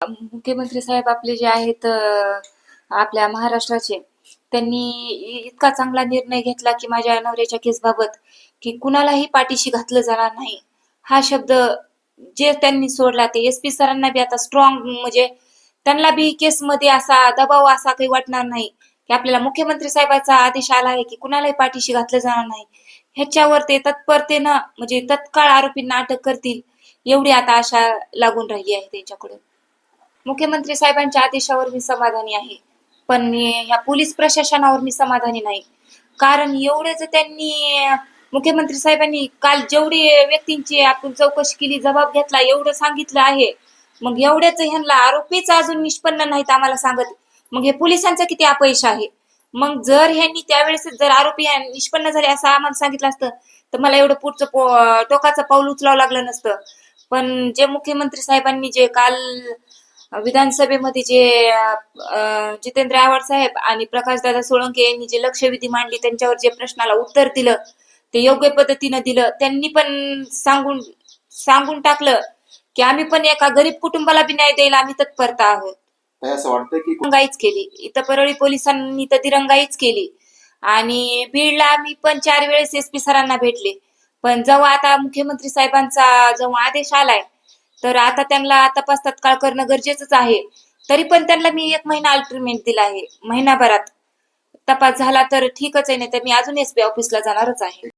मुख्यमंत्री साहेब आपले जे आहेत आपल्या महाराष्ट्राचे त्यांनी इतका चांगला निर्णय घेतला की माझ्या नवऱ्याच्या केसबाबत की कुणालाही पाठीशी घातलं जाणार नाही. हा शब्द जे त्यांनी सोडला ते एस पी सरांना बी आता स्ट्रॉंग म्हणजे त्यांना बी केसमध्ये असा दबाव असा काही वाटणार नाही. की आपल्याला मुख्यमंत्री साहेबाचा आदेश आला आहे की कुणालाही पाठीशी घातलं जाणार नाही. ह्याच्यावर ते तत्परतेनं म्हणजे तत्काळ आरोपींना अटक करतील एवढी आता आशा लागून राहिली आहे त्यांच्याकडून. मुख्यमंत्री साहेबांच्या आदेशावर मी समाधानी आहे. पण ह्या पोलीस प्रशासनावर मी समाधानी नाही. कारण एवढेच त्यांनी मुख्यमंत्री साहेबांनी काल जेवढी व्यक्तींची आपण चौकशी केली जबाब घेतला एवढं सांगितलं आहे. मग एवढ्याच ह्यांना आरोपीच अजून निष्पन्न नाहीत आम्हाला सांगत. मग हे पोलिसांचं किती अपयश आहे? मग जर ह्यांनी त्यावेळेस जर आरोपी निष्पन्न झाले असं आम्हाला सांगितलं असतं तर मला एवढं पुढचं टोकाचं पाऊल उचलावं लागलं नसतं. पण जे मुख्यमंत्री साहेबांनी जे काल विधानसभेमध्ये जे जितेंद्र आव्हाड साहेब आणि प्रकाशदादा सोळंके यांनी जे लक्षवेधी मांडली त्यांच्यावर जे प्रश्नाला उत्तर दिलं ते योग्य पद्धतीनं दिलं त्यांनी पण सांगून सांगून टाकलं की आम्ही पण एका गरीब कुटुंबाला बी न्याय द्यायला आम्ही तत्परता आहोत. काय असं वाटतं की दिरंगाईच केली. इथं परळी पोलिसांनी तर दिरंगाईच केली. आणि बीडला आम्ही पण चार वेळेस एस पी सरांना भेटले. पण जेव्हा आता मुख्यमंत्री साहेबांचा जेव्हा आदेश आलाय तर आता त्यांना तपास तत्काळ करणं गरजेचंच आहे. तरी पण त्यांना मी एक महिना अल्टरमेंट दिला आहे. महिनाभरात तपास झाला तर ठीकच आहे नाही तर मी अजून एस पी ऑफिसला जाणारच आहे.